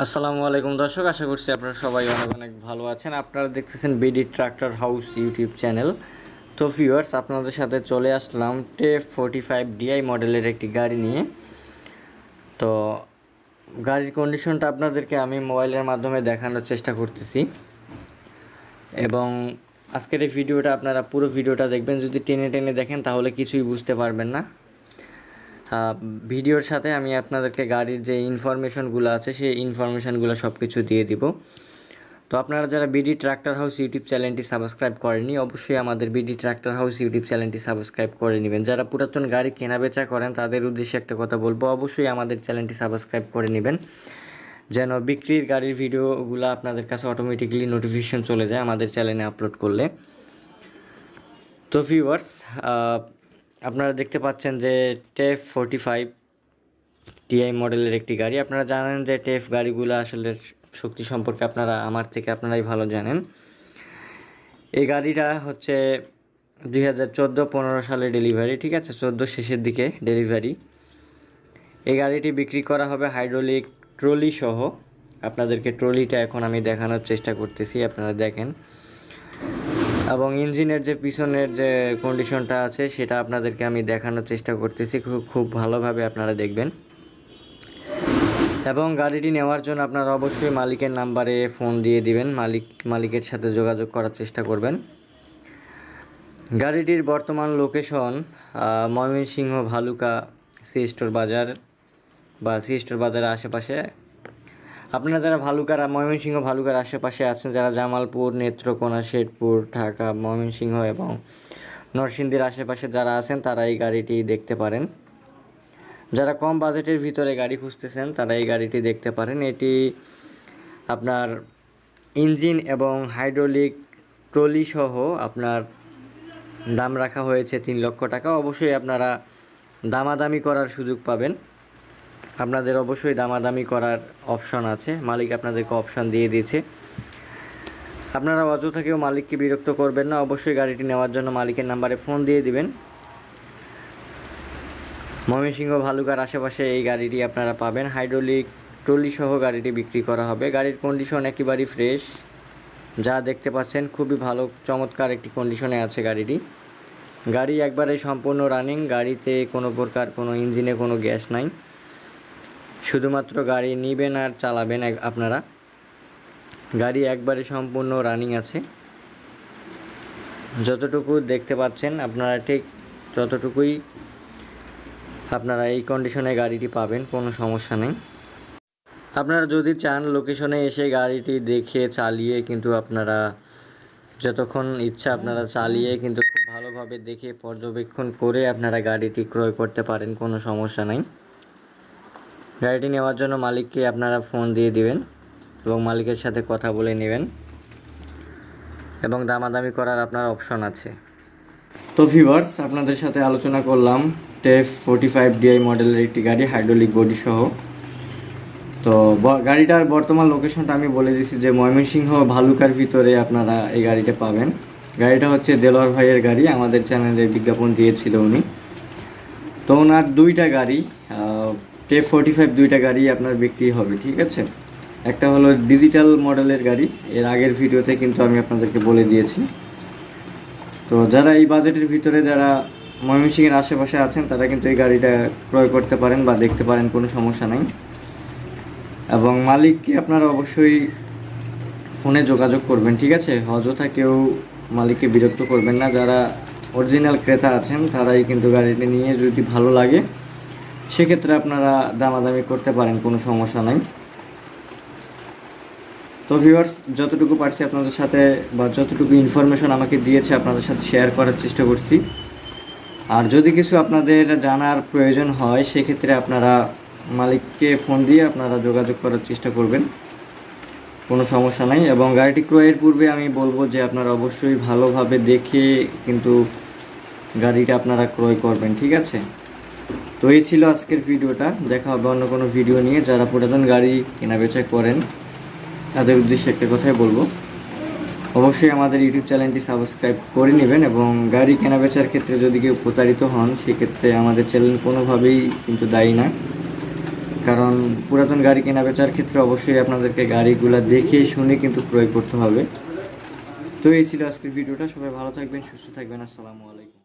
আসসালামু আলাইকুম দর্শক, আশা করছি আপনারা সবাই অনেক অনেক ভালো আছেন। আপনারা দেখতেছেন BD tractor house YouTube channel তো ভিউয়ার্স আপনাদের সাথে চলে আসলাম টেফ ফোর্টি ফাইভ ডিআই মডেলের একটি গাড়ি নিয়ে। তো গাড়ির কন্ডিশনটা আপনাদেরকে আমি মোবাইলের মাধ্যমে দেখানোর চেষ্টা করতেছি। এবং আজকের এই ভিডিওটা আপনারা পুরো ভিডিওটা দেখবেন। যদি টেনে টেনে দেখেন, তাহলে কিছুই বুঝতে পারবেন না। ভিডিওর সাথে আমি আপনাদেরকে গাড়ির যে ইনফরমেশনগুলো আছে, সেই ইনফরমেশনগুলো সব কিছু দিয়ে দিব। তো আপনারা যারা বিডি ট্রাক্টর হাউস ইউটিউব চ্যানেলটি সাবস্ক্রাইব করেনি অবশ্যই আমাদের বিডি ট্র্যাক্টর হাউস ইউটিউব চ্যানেলটি সাবস্ক্রাইব করে নেবেন। যারা পুরাতন গাড়ি কেনাবেচা করেন, তাদের উদ্দেশ্যে একটা কথা বলব, অবশ্যই আমাদের চ্যানেলটি সাবস্ক্রাইব করে নেবেন। যেন বিক্রির গাড়ির ভিডিওগুলো আপনাদের কাছে অটোমেটিকলি নোটিফিকেশন চলে যায় আমাদের চ্যানেলে আপলোড করলে। তো ভিউয়ার্স আপনারা দেখতে পাচ্ছেন যে টেফ ফোর্টি ফাইভ টিআই মডেলের একটি গাড়ি। আপনারা জানেন যে টেফ গাড়িগুলো আসলে শক্তি সম্পর্কে আপনারা, আমার থেকে আপনারাই ভালো জানেন। এই গাড়িটা হচ্ছে দুই হাজার চোদ্দ পনেরো সালে ডেলিভারি, ঠিক আছে? চোদ্দ শেষের দিকে ডেলিভারি। এই গাড়িটি বিক্রি করা হবে হাইড্রোলিক ট্রলি সহ। আপনাদেরকে ট্রলিটা এখন আমি দেখানোর চেষ্টা করতেছি, আপনারা দেখেন। এবং ইঞ্জিনের যে পিছনের যে কন্ডিশনটা আছে, সেটা আপনাদেরকে আমি দেখানোর চেষ্টা করতেছি। খুব খুব ভালোভাবে আপনারা দেখবেন। এবং গাড়িটি নেওয়ার জন্য আপনারা অবশ্যই মালিকের নাম্বারে ফোন দিয়ে দিবেন। মালিক, মালিকের সাথে যোগাযোগ করার চেষ্টা করবেন। গাড়িটির বর্তমান location Mymensingh Bhaluka, C store bazaar বা সি স্টোর বাজারের আশেপাশে আপনারা যারা ভালুকার, ময়মনসিংহ ভালুকার আশেপাশে আছেন, যারা জামালপুর, নেত্রকোনা, শেরপুর, ঢাকা, ময়মনসিংহ এবং নরসিংদীর আশেপাশে যারা আছেন, তারা এই গাড়িটি দেখতে পারেন। যারা কম বাজেটের ভিতরে গাড়ি খুঁজতেছেন, তারা এই গাড়িটি দেখতে পারেন। এটি আপনার ইঞ্জিন এবং হাইড্রোলিক ট্রলি সহ আপনার দাম রাখা হয়েছে তিন লক্ষ টাকা। অবশ্যই আপনারা দামাদামি করার সুযোগ পাবেন। আপনাদের অবশ্যই দামাদামি করার অপশন আছে। মালিক আপনাদেরকে অপশন দিয়ে দিয়েছে। আপনারা অযথা কেউ মালিককে বিরক্ত করবেন না। অবশ্যই গাড়িটি নেওয়ার জন্য মালিকের নাম্বারে ফোন দিয়ে দিবেন। ময়মনসিংহ ভালুকার আশেপাশে এই গাড়িটি আপনারা পাবেন। হাইড্রোলিক ট্রলি সহ গাড়িটি বিক্রি করা হবে। গাড়ির কন্ডিশন একেবারেই ফ্রেশ যা দেখতে পাচ্ছেন, খুবই ভালো, চমৎকার একটি কন্ডিশনে আছে গাড়িটি। গাড়ি একবারে সম্পূর্ণ রানিং গাড়িতে কোনো প্রকার কোনো ইঞ্জিনে কোনো গ্যাস নাই। শুধুমাত্র গাড়ি নেবেন আর চালাবেন আপনারা। গাড়ি একবারে সম্পূর্ণ রানিং আছে। যতটুকু দেখতে পাচ্ছেন, আপনারা ঠিক ততটুকুই আপনারা এই কন্ডিশনে গাড়িটি পাবেন, কোনো সমস্যা নেই। আপনারা যদি চান লোকেশনে এসে গাড়িটি দেখে চালিয়ে কিন্তু আপনারা যতক্ষণ ইচ্ছা আপনারা চালিয়ে কিন্তু খুব ভালোভাবে দেখে পর্যবেক্ষণ করে আপনারা গাড়িটি ক্রয় করতে পারেন, কোনো সমস্যা নাই। গাড়িটি নেওয়ার জন্য মালিককে আপনারা ফোন দিয়ে দিবেন এবং মালিকের সাথে কথা বলে নেবেন এবং দামাদামি করার আপনার অপশন আছে। তো ভিভার্স আপনাদের সাথে আলোচনা করলাম টেফ ফোর্টি ফাইভ ডিআই মডেলের একটি গাড়ি, হাইড্রোলিক বডি সহ। তো গাড়িটার বর্তমান লোকেশনটা আমি বলে দিচ্ছি যে ময়মনসিংহ ভালুকার ভিতরে আপনারা এই গাড়িটা পাবেন। গাড়িটা হচ্ছে দেলোয়ার ভাইয়ের গাড়ি, আমাদের চ্যানেলে বিজ্ঞাপন দিয়েছিল উনি। তো ওনার দুইটা গাড়ি টেপ ফোর্টি ফাইভ দুইটা গাড়ি আপনার বিক্রি হবে, ঠিক আছে? একটা হলো ডিজিটাল মডেলের গাড়ি, এর আগের ভিডিওতে কিন্তু আমি আপনাদেরকে বলে দিয়েছি। তো যারা এই বাজেটের ভিতরে যারা ময়মনসিংহের আশেপাশে আছেন, তারা কিন্তু এই গাড়িটা ক্রয় করতে পারেন বা দেখতে পারেন, কোনো সমস্যা নাই। এবং মালিককে আপনারা অবশ্যই ফোনে যোগাযোগ করবেন, ঠিক আছে? অযথা কেউ মালিককে বিরক্ত করবেন না। যারা অরিজিনাল ক্রেতা আছেন, তারাই কিন্তু গাড়িটি নিয়ে যদি ভালো লাগে সেক্ষেত্রে আপনারা দামাদামি করতে পারেন, কোনো সমস্যা নাই। তো ভিউয়ার্স যতটুকু পারছি আপনাদের সাথে বা যতটুকু ইনফরমেশন আমাকে দিয়েছে আপনাদের সাথে শেয়ার করার চেষ্টা করছি। আর যদি কিছু আপনাদের জানার প্রয়োজন হয়, সেক্ষেত্রে আপনারা মালিককে ফোন দিয়ে আপনারা যোগাযোগ করার চেষ্টা করবেন। কোনো সমস্যা নাই। এবং গাড়িটি ক্রয়ের পূর্বে আমি বলব যে আপনারা অবশ্যই ভালোভাবে দেখে কিন্তু গাড়িটা আপনারা ক্রয় করবেন, ঠিক আছে? তো এই ছিল আজকের ভিডিওটা। দেখা হবে অন্য কোনো ভিডিও নিয়ে। যারা পুরাতন গাড়ি কেনাবেচা করেন, তাদের উদ্দেশ্যে একটা কথাই বলব। অবশ্যই আমাদের ইউটিউব চ্যানেলটি সাবস্ক্রাইব করে নেবেন এবং গাড়ি কেনাবেচার ক্ষেত্রে যদি কেউ প্রতারিত হন, সেক্ষেত্রে আমাদের চ্যানেল কোনোভাবেই কিন্তু দায়ী না। কারণ পুরাতন গাড়ি কেনা বেচার ক্ষেত্রে অবশ্যই আপনাদেরকে গাড়িগুলো দেখে শুনে কিন্তু ক্রয় করতে হবে। তো এই ছিল আজকের ভিডিওটা। সবাই ভালো থাকবেন, সুস্থ থাকবেন। আসসালামু আলাইকুম।